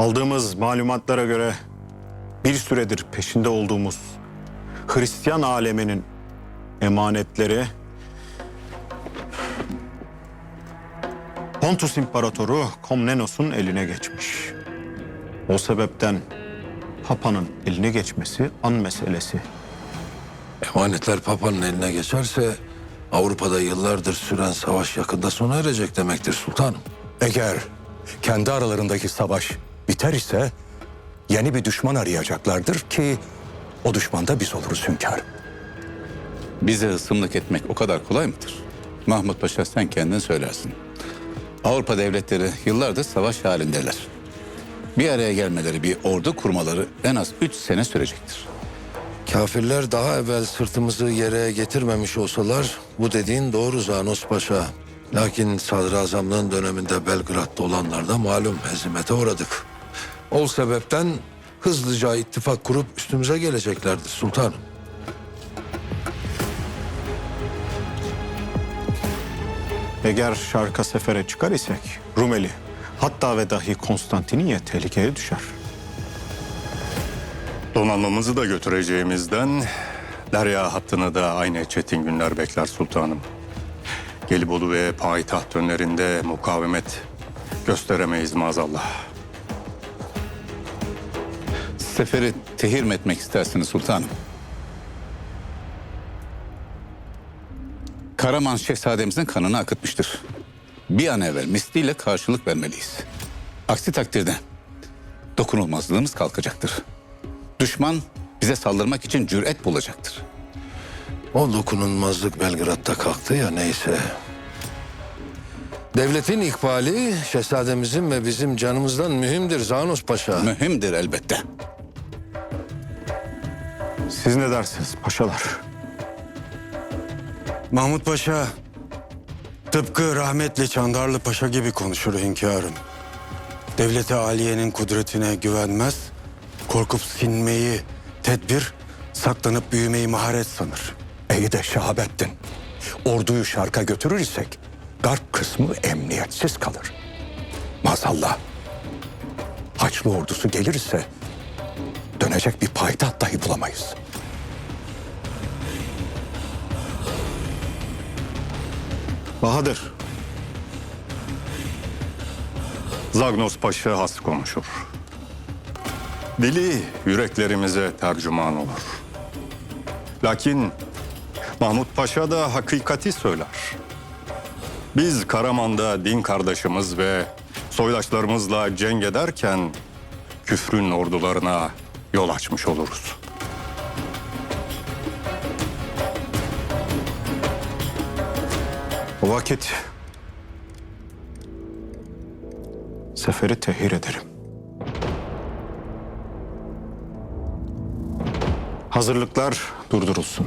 Aldığımız malumatlara göre bir süredir peşinde olduğumuz Hristiyan aleminin emanetleri Pontus İmparatoru Komnenos'un eline geçmiş. O sebepten Papa'nın eline geçmesi an meselesi. Emanetler Papa'nın eline geçerse Avrupa'da yıllardır süren savaş yakında sona erecek demektir sultanım. Eğer kendi aralarındaki savaş biter ise yeni bir düşman arayacaklardır ki o düşman da biz oluruz hünkârım. Bize ısımlık etmek o kadar kolay mıdır? Mahmut Paşa sen kendin söylersin. Avrupa devletleri yıllardır savaş halindeler. Bir araya gelmeleri, bir ordu kurmaları en az üç sene sürecektir. Kafirler daha evvel sırtımızı yere getirmemiş olsalar bu dediğin doğru Zanos Paşa. Lakin sadrazamlığın döneminde Belgrad'da olanlarda malum hezimete uğradık. O sebepten hızlıca ittifak kurup üstümüze geleceklerdir sultanım. Eğer şarka sefere çıkar isek Rumeli hatta ve dahi Konstantiniye tehlikeye düşer. Donanmamızı da götüreceğimizden Derya hattını da aynı çetin günler bekler sultanım. Gelibolu ve payitaht önlerinde mukavemet gösteremeyiz maazallah. Seferi tehir mi etmek istersiniz sultanım? Karaman şehzademizin kanını akıtmıştır. Bir an evvel misliyle karşılık vermeliyiz. Aksi takdirde dokunulmazlığımız kalkacaktır. Düşman bize saldırmak için cüret bulacaktır. O dokunulmazlık Belgrad'da kalktı ya neyse. Devletin ikbali şehzademizin ve bizim canımızdan mühimdir Zanos Paşa. Mühimdir elbette. Siz ne dersiniz paşalar? Mahmut Paşa tıpkı rahmetli Çandarlı Paşa gibi konuşur hünkârım. Devlete aliyenin kudretine güvenmez, korkup sinmeyi tedbir, saklanıp büyümeyi maharet sanır. İyi de Şahabettin, orduyu şarka götürür isek garp kısmı emniyetsiz kalır. Maazallah Haçlı ordusu gelirse dönecek bir payitaht dahi bulamayız. Bahadır, Zagnos Paşa has konuşur. Dili yüreklerimize tercüman olur. Lakin Mahmut Paşa da hakikati söyler. Biz Karaman'da din kardeşimiz ve soydaşlarımızla cenk ederken küfrün ordularına yol açmış oluruz. Vakit seferi tehir ederim. Hazırlıklar durdurulsun.